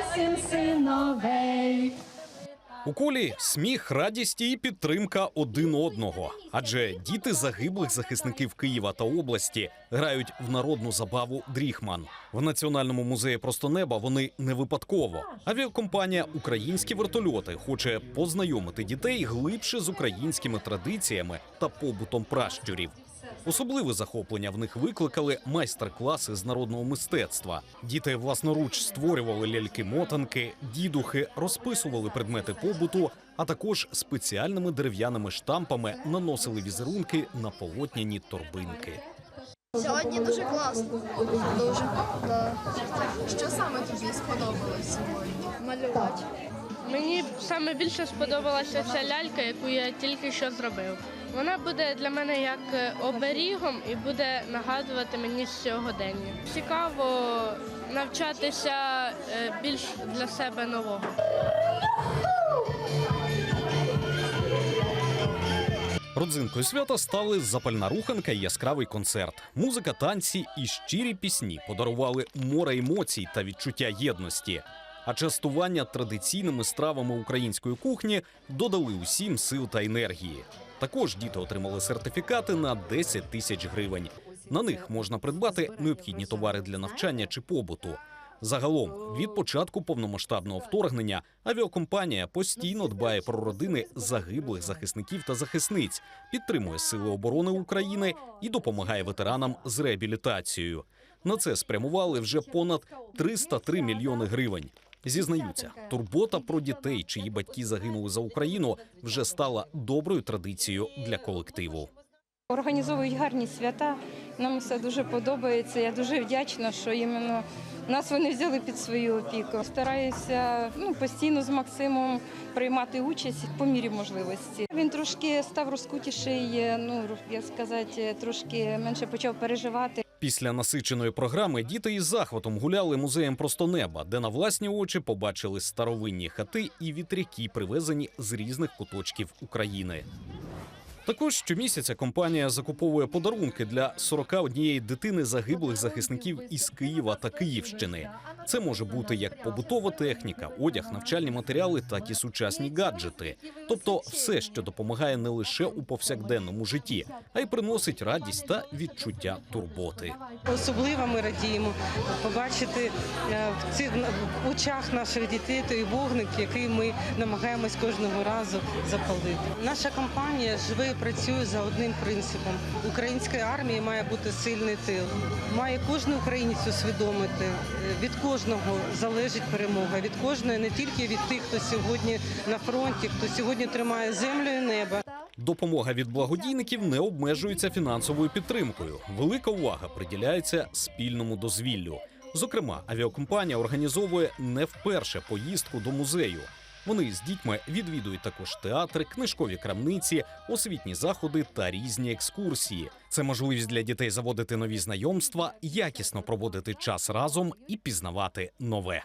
вісім синовей. У колі сміх, радість і підтримка один одного. Адже діти загиблих захисників Києва та області грають в народну забаву Дріхман. В Національному музеї просто неба вони не випадково. Авіакомпанія Українські вертольоти хоче познайомити дітей глибше з українськими традиціями та побутом пращурів. Особливе захоплення в них викликали майстер-класи з народного мистецтва. Діти власноруч створювали ляльки-мотанки, дідухи, розписували предмети побуту, а також спеціальними дерев'яними штампами наносили візерунки на полотняні торбинки. Сьогодні дуже класно. Дуже. Да. Що саме тобі сподобалось сьогодні? Малювати. Мені саме більше сподобалася ця лялька, яку я тільки що зробив. Вона буде для мене як е, оберігом і буде нагадувати мені сьогодення. Цікаво навчатися е, більш для себе нового. Родзинкою свята стали запальна руханка і яскравий концерт. Музика, танці і щирі пісні подарували море емоцій та відчуття єдності. А частування традиційними стравами української кухні додали усім сил та енергії. Також діти отримали сертифікати на 10 тисяч гривень. На них можна придбати необхідні товари для навчання чи побуту. Загалом, від початку повномасштабного вторгнення авіакомпанія постійно дбає про родини загиблих захисників та захисниць, підтримує сили оборони України і допомагає ветеранам з реабілітацією. На це спрямували вже понад 303 мільйони гривень. Зізнаються, турбота про дітей, чиї батьки загинули за Україну, вже стала доброю традицією для колективу. Організовують гарні свята. Нам все дуже подобається. Я дуже вдячна, що іменно нас вони взяли під свою опіку. Стараюся ну, постійно з Максимом приймати участь по мірі можливості. Він трошки став розкутіший, ну як сказати, трошки менше почав переживати. Після насиченої програми діти із захватом гуляли музеєм просто неба, де на власні очі побачили старовинні хати і вітряки, привезені з різних куточків України. Також щомісяця компанія закуповує подарунки для 41 дитини загиблих захисників із Києва та Київщини. Це може бути як побутова техніка, одяг, навчальні матеріали, так і сучасні гаджети. Тобто, все, що допомагає не лише у повсякденному житті, а й приносить радість та відчуття турботи. Особливо ми радіємо побачити е, в цих очах наших дітей той вогник, який ми намагаємось кожного разу запалити. Наша компанія живе і працює за одним принципом: української армії має бути сильний тил. Має кожен українець усвідомити е, від кожного залежить перемога. Від кожної не тільки від тих, хто сьогодні на фронті, хто сьогодні тримає землю і небо. Допомога від благодійників не обмежується фінансовою підтримкою. Велика увага приділяється спільному дозвіллю. Зокрема, авіакомпанія організовує не вперше поїздку до музею. Вони з дітьми відвідують також театри, книжкові крамниці, освітні заходи та різні екскурсії. Це можливість для дітей заводити нові знайомства, якісно проводити час разом і пізнавати нове.